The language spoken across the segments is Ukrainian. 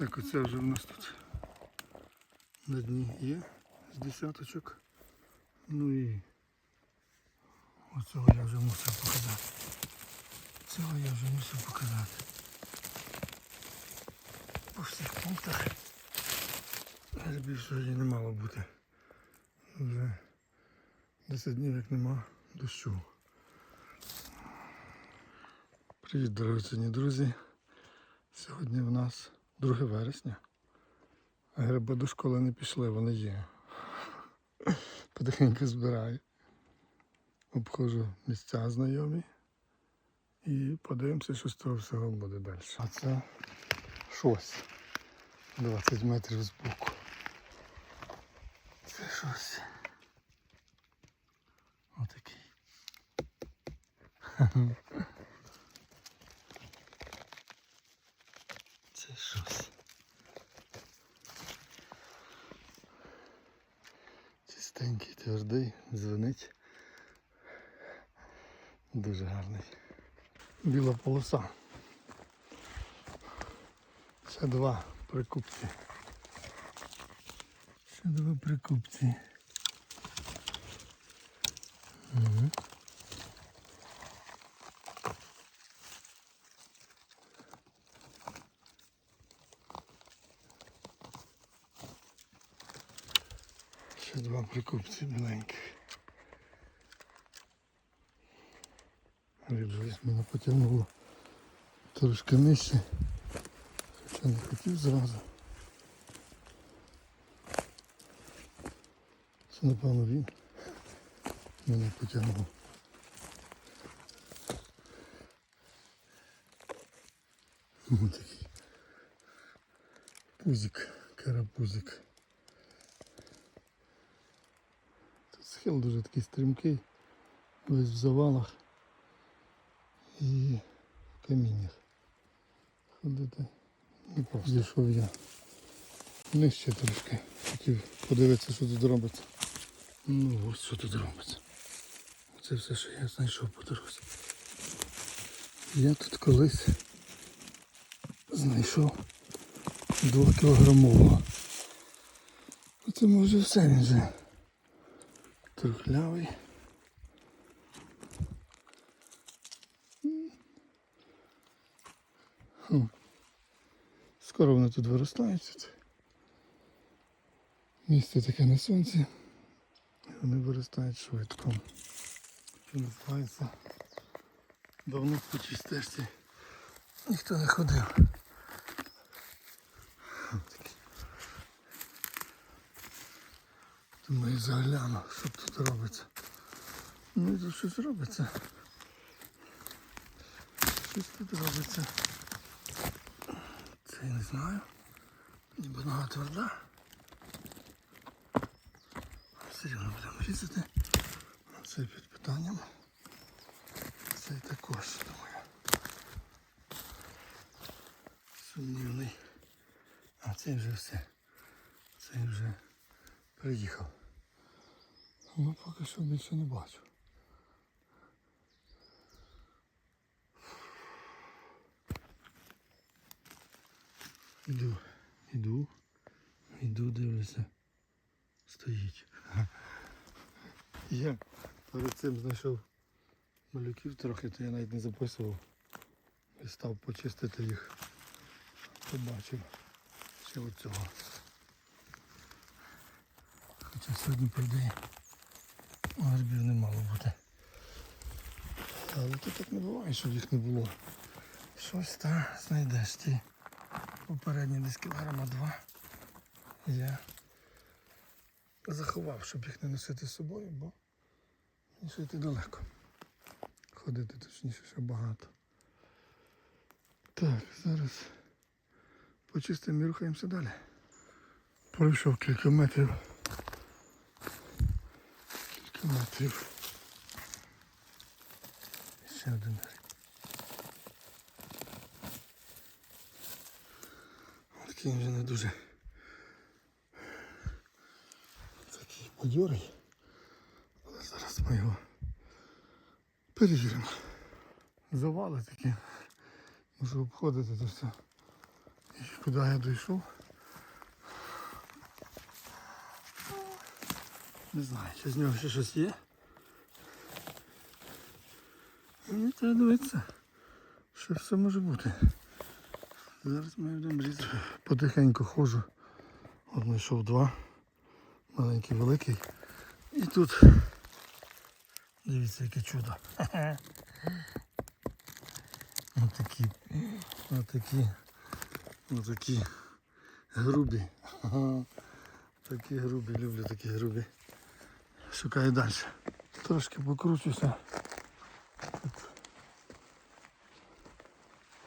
Так, оце вже в нас тут на дні є з десяточок. Ну і оцього я вже мусив показати. Цього я вже мусив показати. По всіх пунктах. Грибів сьогодні не мало бути. Вже 10 днів як нема дощу. Привіт, дорогоцінні друзі. Сьогодні в нас 2 вересня. Гриби до школи не пішли, вони є. Потихеньку збираю. Обходжу місця знайомі. І подивимося, що з того всього буде далі. А це щось. 20 метрів з боку. Це щось. Отакий. Це щось. Чистенький, твердий, дзвонить. Дуже гарний. Біла полоса. Ще два прикупці. Ще два прикупці. Угу. Ще два прикупці біленьких. Рибжись мене потягнуло трошки нижче. Хоча не хотів зразу. Це напевно він мене потягнув. Ось такий пузик, карапузик. Тут схил дуже такий стрімкий, весь в завалах і каміннях. Ходити не просто. Зійшов я нижче трошки. Хотів подивитися, що тут робиться. Ну ось що тут робиться. Це все, що я знайшов по дорозі. Я тут колись знайшов двохкілограмового. Оце може все він вже трухлявий. Хм. Скоро вони тут виростають. Тут. Місце таке на сонці. Вони виростають швидко. Називається давно по цій стежці ніхто не ходив. Думаю, загляну, що тут робиться. Ну і тут щось робиться. Щось тут робиться. Це я не знаю. Ніби нога тверда. Все рівно будемо різати. Це під питанням. Це також, думаю. Сумнівний. А це вже все. Це вже приїхав. Ну поки що більше не бачу. Іду, іду, іду, дивлюся. Стоїть. Я перед цим знайшов малюків трохи, то я навіть не записував. І став почистити їх. Побачив ще оцього. Хоча сьогодні прийде грибів не мало бути. Але то так не буває, щоб їх не було. Щось та знайдеш ті попередні десь кілограма два. Я заховав, щоб їх не носити з собою, бо йти далеко. Ходити точніше ще багато. Так, зараз почистимо і рухаємося далі. Пройшов кілька метрів. Кілька метрів. Ще один Такий вже не дуже такий бадьорий. Але зараз ми його перевіримо. Завали такі. Можу обходити то все. І куди я дійшов. Не знаю, чи з нього ще щось є. Мені треба дивитися, що все може бути. Зараз ми будемо різати. Потихеньку ходжу. От знайшов два. Маленький, великий. І тут. Дивіться, яке чудо. Отакі. Отакі. Отакі грубі. Такі грубі, люблю такі грубі. Шукаю далі. Трошки покручуся.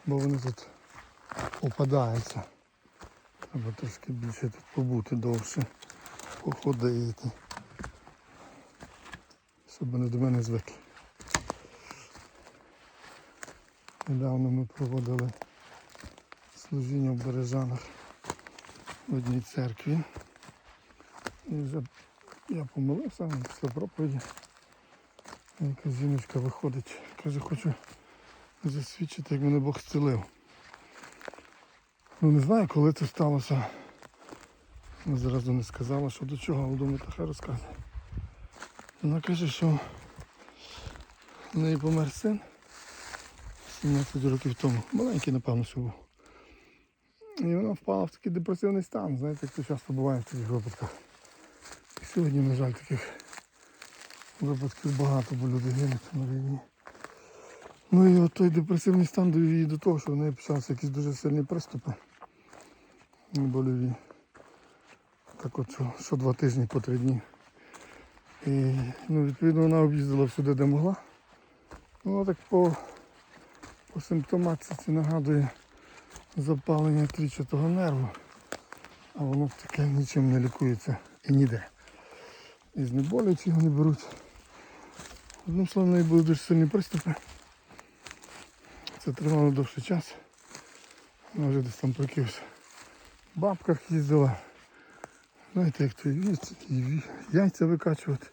Бо вони тут опадаються. Треба трошки більше тут побути довше, походити. Щоб вони до мене звикли. Недавно ми проводили служіння в Бережанах в одній церкві. І вже я помолився після проповіді. Якась жіночка виходить, каже, хочу засвідчити, як мене Бог зцілив. Ну не знаю, коли це сталося. Вона зразу не сказала, що до чого, але думаю, хай розказує. Вона каже, що в неї помер син 17 років тому. Маленький, напевно, що був. І вона впала в такий депресивний стан, знаєте, як це часто буває в таких випадках. І сьогодні, на жаль, таких випадків багато, бо люди гинуть на війні. Ну і от той депресивний стан довів її до того, що в неї почалися якісь дуже сильні приступи больові. Так от що, що два тижні по три дні. І ну, відповідно вона об'їздила всюди, де могла. Ну так по, по симптоматиці нагадує запалення трічатого нерву, а воно таке нічим не лікується і ніде. І знеболюють його не беруть. Одним словом, неї були дуже сильні приступи. Це тривало довший час. Вона вже десь там якихось бабках їздила. Знаєте, як то і яйця викачувати,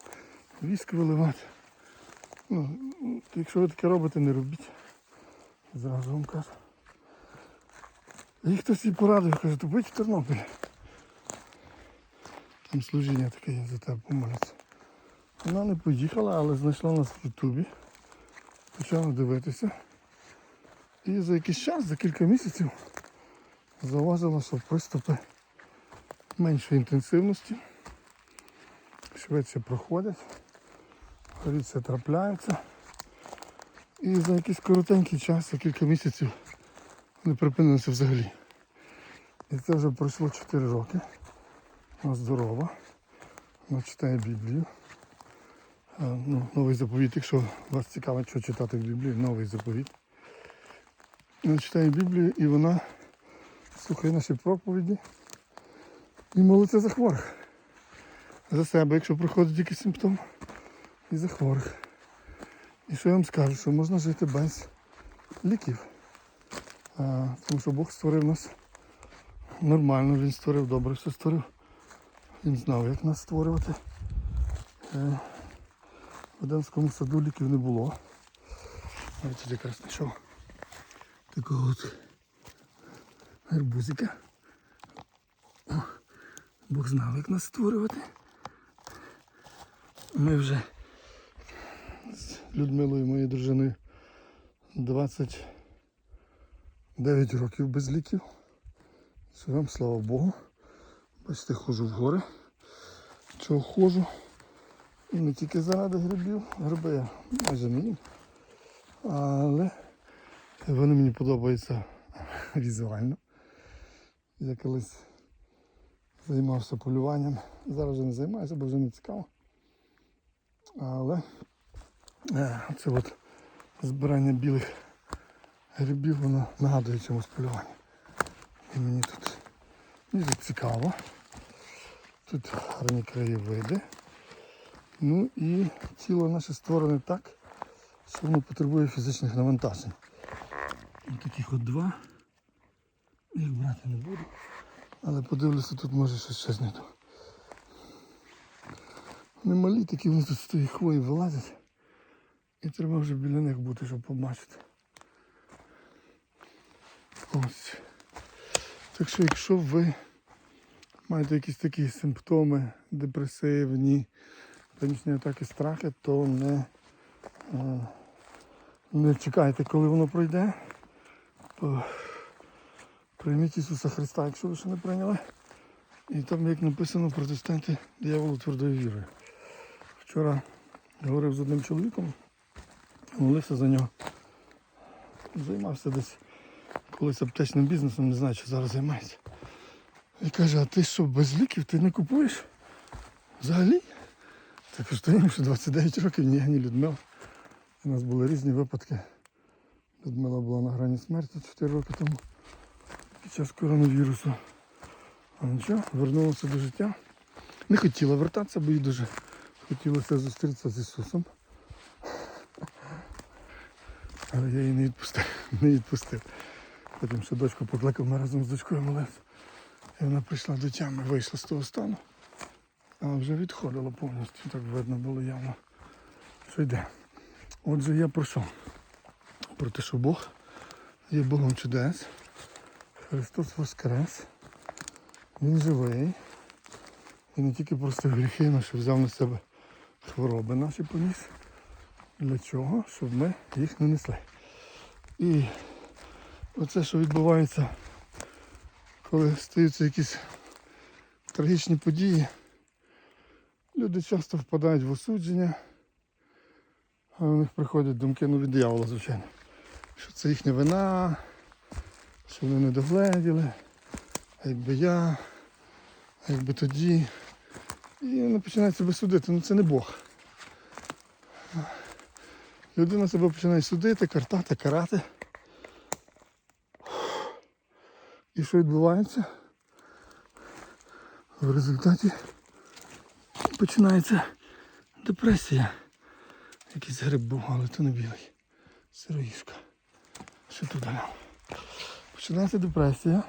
віск виливати. Ну, якщо ви таке робите, не робіть. Зразу вам кажу. І хтось їй порадив, каже, то будь в Тернопіль. Там служіння таке є за тебе помоляться. Вона не поїхала, але знайшла нас в Ютубі. Почала дивитися. І за якийсь час, за кілька місяців, зауважила, що приступи меншої інтенсивності, швидше проходять, рідше трапляються. І за якийсь коротенький час, за кілька місяців, вони припинилися взагалі. І це вже пройшло 4 роки. Вона здорова. Вона читає Біблію. Ну, новий заповіт, якщо вас цікавить, що читати в Біблії, новий заповіт. Вона читає Біблію і вона слухає наші проповіді і молиться за хворих. За себе, якщо приходить якийсь симптом, і за хворих. І що я вам скажу, що можна жити без ліків. А, тому що Бог створив нас нормально, Він створив добре, все створив. Він знав, як нас створювати. Е, В Едемському саду ліків не було. Я тут якраз знайшов такого от гарбузика. О, Бог знав, як нас створювати. Ми вже з Людмилою, моєю дружиною, 29 років без ліків. Живем, слава Богу. Бачите, ходжу в гори. Чого ходжу? І не тільки заради грибів, гриби я майже їм. Але вони мені подобаються візуально. Я колись займався полюванням. Зараз вже не займаюся, бо вже не цікаво. Але е, це от збирання білих грибів, воно нагадує чомусь полювання. І мені тут, тут цікаво. Тут гарні краєвиди. Ну і тіло наше створене так, що воно потребує фізичних навантажень. Таких от два. Брати не буду. Але подивлюся, тут може щось не то. Вони малі такі, вони тут з тої хвої вилазять. І треба вже біля них бути, щоб побачити. Ось. Так що, якщо ви маєте якісь такі симптоми депресивні, панічні атаки, страхи, то не, е, не чекайте, коли воно пройде. Прийміть Ісуса Христа, якщо ви ще не прийняли. І там, як написано, протестанти дияволу твердою вірою. Вчора говорив з одним чоловіком, молився за нього. Займався десь колись аптечним бізнесом, не знаю, чи зараз займається. І каже, а ти що, без ліків ти не купуєш? Взагалі? Так то їм ще 29 років, ні, ні Людмила. У нас були різні випадки. Людмила була на грані смерті 4 роки тому під час коронавірусу. А нічого, вернулася до життя. Не хотіла вертатися, бо їй дуже хотілося зустрітися з Ісусом. Але я її не відпустив. Не відпустив. Потім ще дочку покликав, ми разом з дочкою молився. І вона прийшла до тями, вийшла з того стану. Але вже відходила повністю, так видно було явно, що йде. Отже, я про що? Про те, що Бог є Богом чудес. Христос Воскрес. Він живий. І не тільки простив гріхи, але що взяв на себе хвороби наші поніс. Для чого? Щоб ми їх не несли. І оце, що відбувається, коли стаються якісь трагічні події, люди часто впадають в осудження, а у них приходять думки, ну від диявола, звичайно, що це їхня вина, що вони не догледіли, а якби я, а якби тоді. І вони починають себе судити, ну це не Бог. Людина себе починає судити, картати, карати. І що відбувається? В результаті починається депресія. Якийсь гриб був, але то не білий. Сироїшка. Що тут далі? Починається депресія.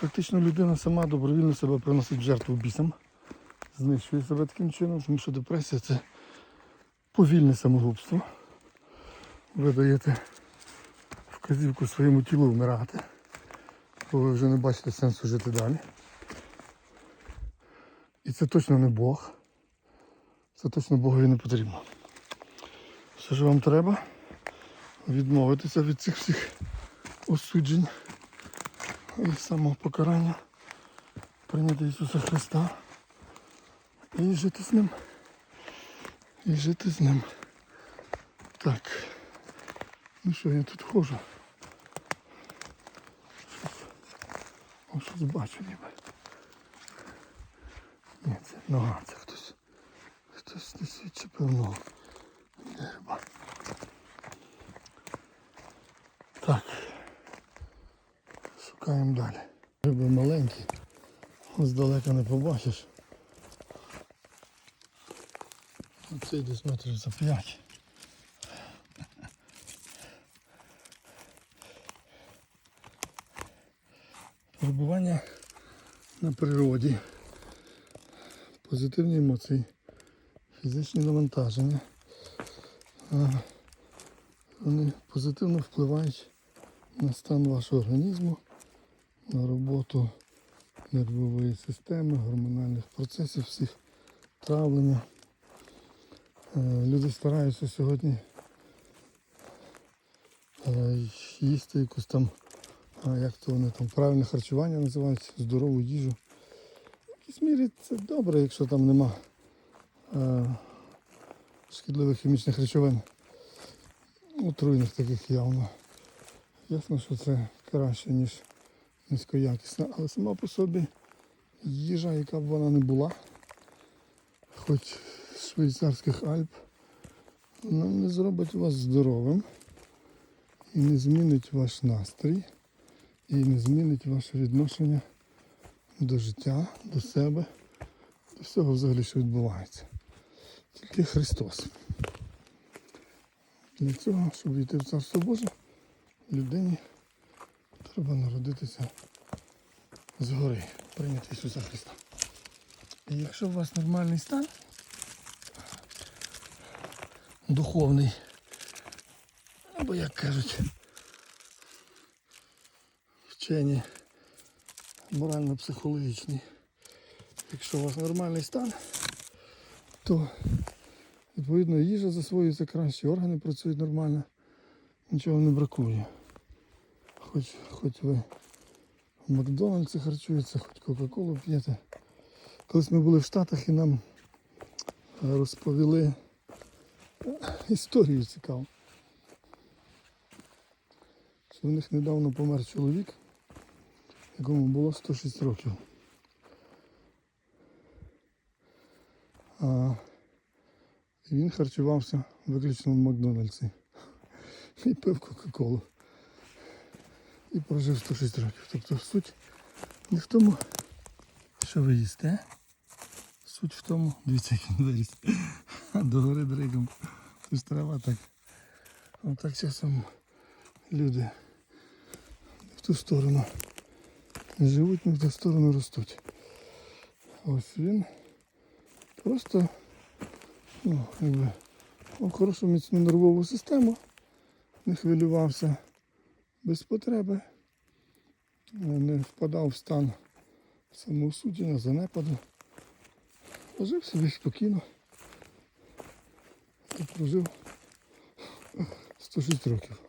Фактично людина сама добровільно себе приносить в жертву бісам. Знищує себе таким чином, тому що депресія це повільне самогубство. Ви даєте вказівку своєму тілу вмирати, бо ви вже не бачите сенсу жити далі. І це точно не Бог. Це точно Богові не потрібно. Все, що вам треба, відмовитися від цих всіх осуджень і самопокарання, прийняти Ісуса Христа і жити з ним. І жити з ним. Так. Ну що, я тут ходжу. Щось, щось бачу ніби. Ні, це нога, це хтось. Хтось десь відчепив ногу. Так. Шукаємо далі. Риби маленькі. Здалека не побачиш. Оцей десь метрів за п'ять. Перебування на природі, позитивні емоції, фізичні навантаження. Вони позитивно впливають на стан вашого організму, на роботу нервової системи, гормональних процесів, всіх травлення. Е, Люди стараються сьогодні е, їсти якусь там, як то вони там правильне харчування називають, здорову їжу. В якійсь мірі це добре, якщо там нема е, шкідливих хімічних речовин, отруйних таких явно. Ясно, що це краще, ніж низькоякісна, але сама по собі їжа, яка б вона не була, хоч з швейцарських Альп, вона не зробить вас здоровим і не змінить ваш настрій, і не змінить ваше відношення до життя, до себе, до всього взагалі, що відбувається. Тільки Христос. Для цього, щоб війти в Царство Боже, людині треба народитися згори, прийняти Ісуса Христа. І якщо у вас нормальний стан, духовний, або як кажуть, вчені морально-психологічний. Якщо у вас нормальний стан, то відповідно їжа засвоюється краще, органи працюють нормально, нічого не бракує. Хоч, хоч ви в Макдональдсі харчуєтеся, хоч Кока-Колу п'єте. Колись ми були в Штатах і нам е, розповіли е, історію цікаву. В них недавно помер чоловік, якому було 106 років. А він харчувався виключно в Макдональдсі. І пив Кока-Колу. І прожив 106 років. Тобто суть не в тому, що ви їсте. Суть в тому, дивіться, як він виріс. До гори дригом. Тож трава так. Отак часом люди в ту сторону не живуть, не в ту сторону ростуть. Ось він просто ну, якби, хорошу міцну нервову систему, не хвилювався без потреби, не впадав в стан самоосудження, занепаду. Жив собі спокійно. І прожив 106 років.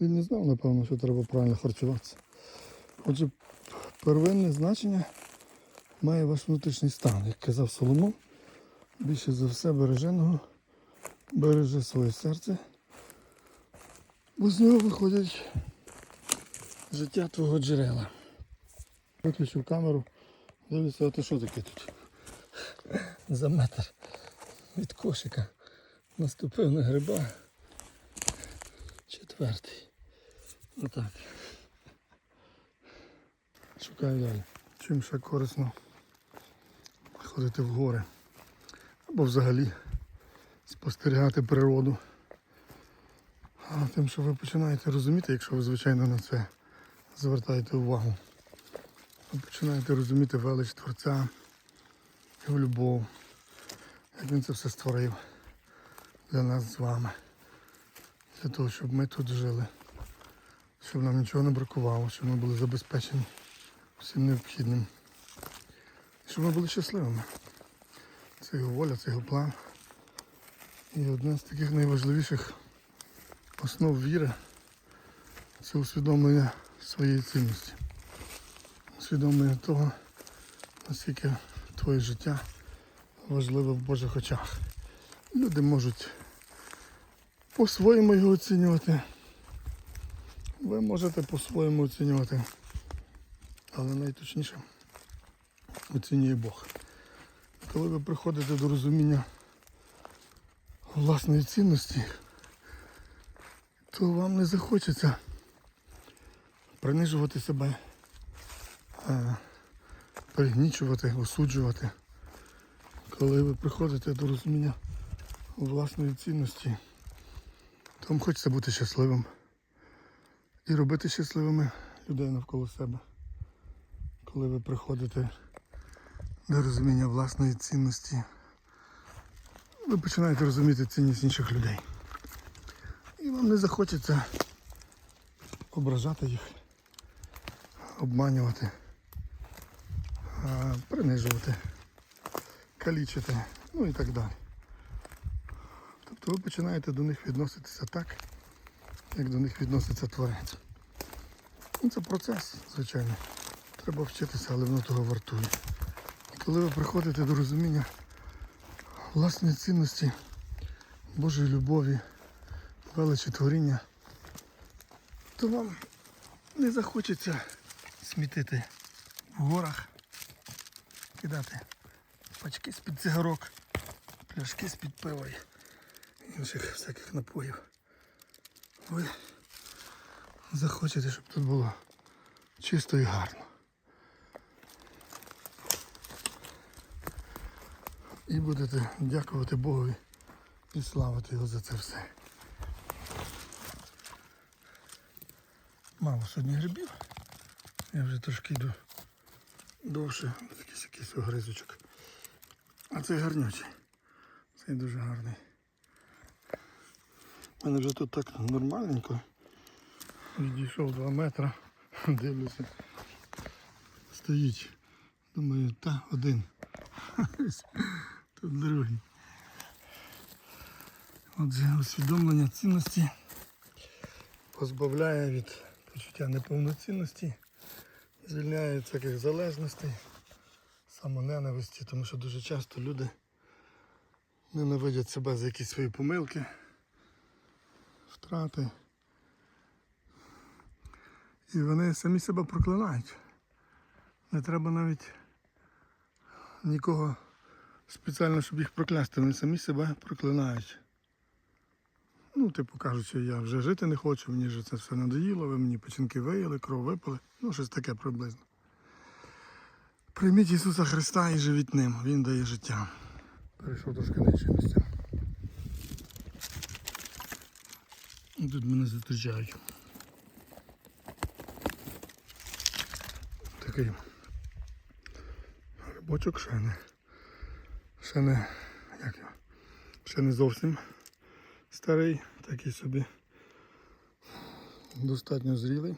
Він не знав, напевно, що треба правильно харчуватися. Отже, первинне значення має ваш внутрішній стан. Як казав Соломон, більше за все береженого береже своє серце, бо з нього виходять життя твого джерела. Виключив камеру, дивлюся, а то що таке тут? За метр від кошика наступив на гриба. Четвертий. Отак. Шукаю далі. Чим ще корисно ходити в гори. Або взагалі спостерігати природу. А тим, що ви починаєте розуміти, якщо ви, звичайно, на це звертаєте увагу, ви починаєте розуміти велич Творця, його любов, як він це все створив для нас з вами. Для того, щоб ми тут жили, щоб нам нічого не бракувало, щоб ми були забезпечені всім необхідним. Щоб ми були щасливими. Це його воля, це його план. І одна з таких найважливіших основ віри це усвідомлення своєї цінності. Усвідомлення того, наскільки твоє життя важливе в Божих очах. Люди можуть по-своєму його оцінювати. Ви можете по-своєму оцінювати. Але найточніше оцінює Бог. Коли ви приходите до розуміння власної цінності, то вам не захочеться принижувати себе, пригнічувати, осуджувати. Коли ви приходите до розуміння власної цінності, то вам хочеться бути щасливим і робити щасливими людей навколо себе. Коли ви приходите до розуміння власної цінності, ви починаєте розуміти цінність інших людей. І вам не захочеться ображати їх, обманювати, принижувати, калічити, ну і так далі. Тобто ви починаєте до них відноситися так, як до них відноситься творець. Ну, це процес, звичайно. Треба вчитися, але воно того вартує. І коли ви приходите до розуміння власної цінності, Божої любові, величі творіння, то вам не захочеться смітити в горах, кидати пачки з-під цигарок, пляшки з-під пива і інших всяких напоїв. Ви захочете, щоб тут було чисто і гарно. І будете дякувати Богові і славити його за це все. Мало сьогодні грибів. Я вже трошки йду довше, якийсь якийсь огризочок. А цей гарнючий. Цей дуже гарний. У мене вже тут так нормальненько. Відійшов 2 метри, дивлюся. стоїть. Думаю, та один. Тут другий. Отже, усвідомлення цінності позбавляє від почуття неповноцінності, звільняє всяких залежностей, самоненависті, тому що дуже часто люди ненавидять себе за якісь свої помилки, втрати. І вони самі себе проклинають. Не треба навіть нікого спеціально, щоб їх проклясти. Вони самі себе проклинають. Ну, типу кажуть, що я вже жити не хочу, мені вже це все надоїло, ви мені печінки виїли, кров випили. Ну, щось таке приблизно. Прийміть Ісуса Христа і живіть ним. Він дає життя. Перейшов трошки на інші місця. Тут мене зустрічають. Такий грибочок ще не. Ще не. Як його? Ще не зовсім старий, такий собі достатньо зрілий,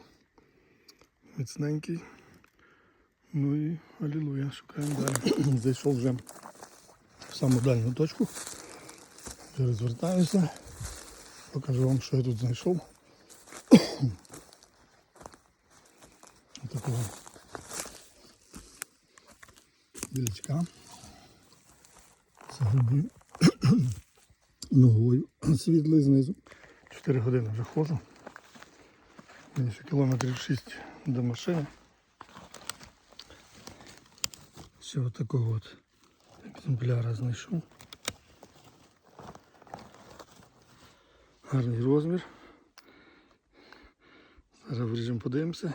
міцненький. Ну і алілуя, шукаємо далі. Зайшов вже в саму дальню точку. Вже розвертаюся. Покажу вам, що я тут знайшов. Такого білячка. Загребую ногою світлий знизу. 4 години вже ходжу. Мені ще кілометрів 6 до машини. Ще от такого от екземпляра знайшов. Гарний розмір. Зараз вріжемо подивимося.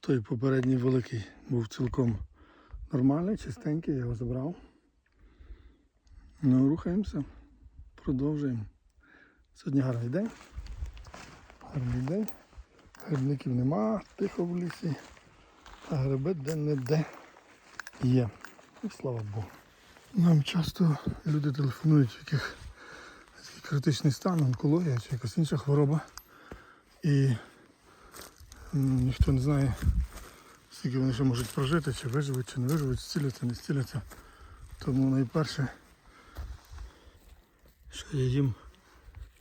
Той попередній великий був цілком нормальний, чистенький, я його забрав. Ну, рухаємося, продовжуємо. Сьогодні гарний день. Гарний день. Грибників нема, тихо в лісі. А гриби де-не-де є. І слава Богу. Нам часто люди телефонують, в яких критичний стан, онкологія чи якась інша хвороба. І ніхто не знає, скільки вони ще можуть прожити, чи виживуть, чи не виживуть, зціляться, не зціляться. Тому найперше, що я їм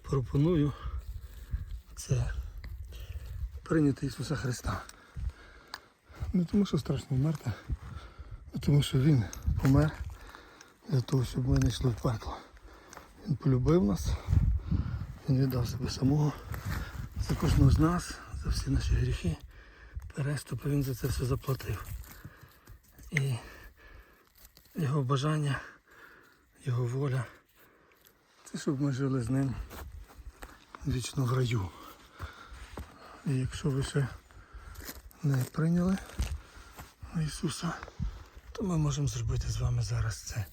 пропоную, це прийняти Ісуса Христа. Не тому, що страшно вмерти, а тому, що Він помер для того, щоб ми не йшли в пекло. Він полюбив нас, Він віддав себе самого за кожного з нас, за всі наші гріхи. Переступи він за це все заплатив. І його бажання, його воля, це щоб ми жили з ним вічно в раю. І якщо ви ще не прийняли Ісуса, то ми можемо зробити з вами зараз це.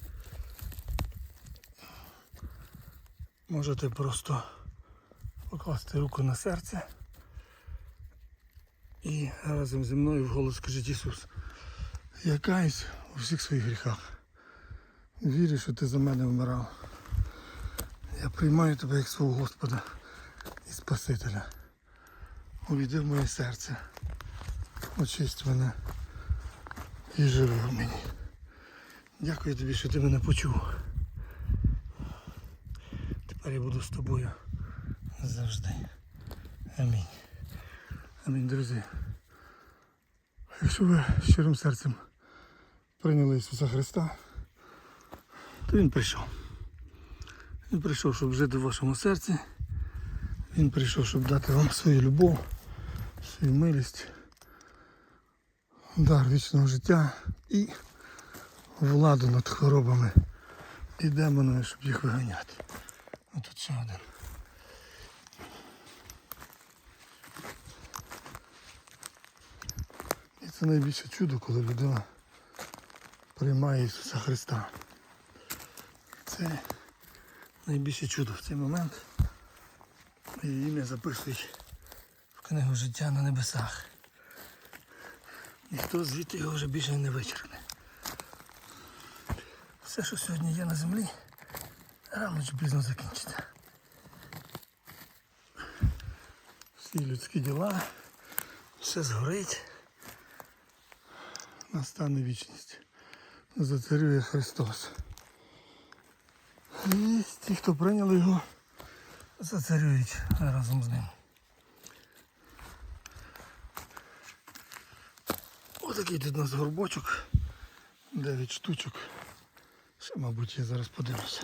Можете просто покласти руку на серце і разом зі мною вголос скажіть Ісус, я каюсь у всіх своїх гріхах. Вірю, що ти за мене вмирав. Я приймаю тебе як свого Господа і Спасителя. Увійди в моє серце. Очисть мене і живи в мені. Дякую тобі, що ти мене почув. Тепер я буду з тобою завжди. Амінь. Амінь, друзі. Якщо ви щирим серцем прийняли Ісуса Христа, то Він прийшов. Він прийшов, щоб жити в вашому серці. Він прийшов, щоб дати вам свою любов, свою милість, дар вічного життя і владу над хворобами і демонами, щоб їх виганяти. А тут ще один. І це найбільше чудо, коли людина приймає Ісуса Христа. Це найбільше чудо в цей момент. Її ім'я записують в книгу життя на небесах. Ніхто звідти його вже більше не вичерпне. Все, що сьогодні є на землі, рано чи пізно закінчиться. Всі людські діла, все згорить. настане вічність. Зацарює Христос. І ті, хто прийняли його, зацарюють разом з ним. Отакий тут у нас горбочок. 9 штучок. Ще, мабуть, я зараз подивлюся.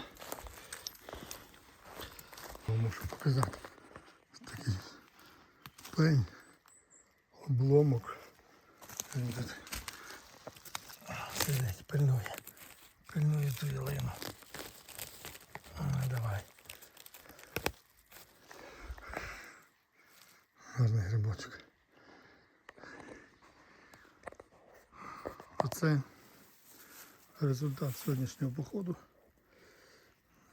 Мушу показати. Ось Такий пень, обломок. Він тут сидить, пильнує. Пильнує ту ялину. А, давай. Гарний грибочок. Оце результат сьогоднішнього походу.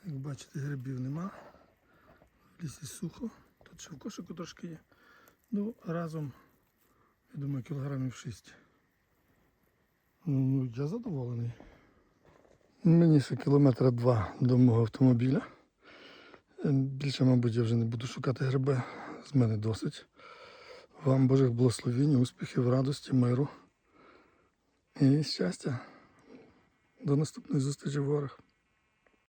Як бачите, грибів нема. В лісі сухо. Тут ще в кошику трошки є. Ну, разом, я думаю, кілограмів 6. Ну, я задоволений. Мені ще кілометра два до мого автомобіля. Е, Більше, мабуть, я вже не буду шукати гриби. З мене досить. Вам Божих благословінь, успіхів, радості, миру і щастя. До наступної зустрічі в горах.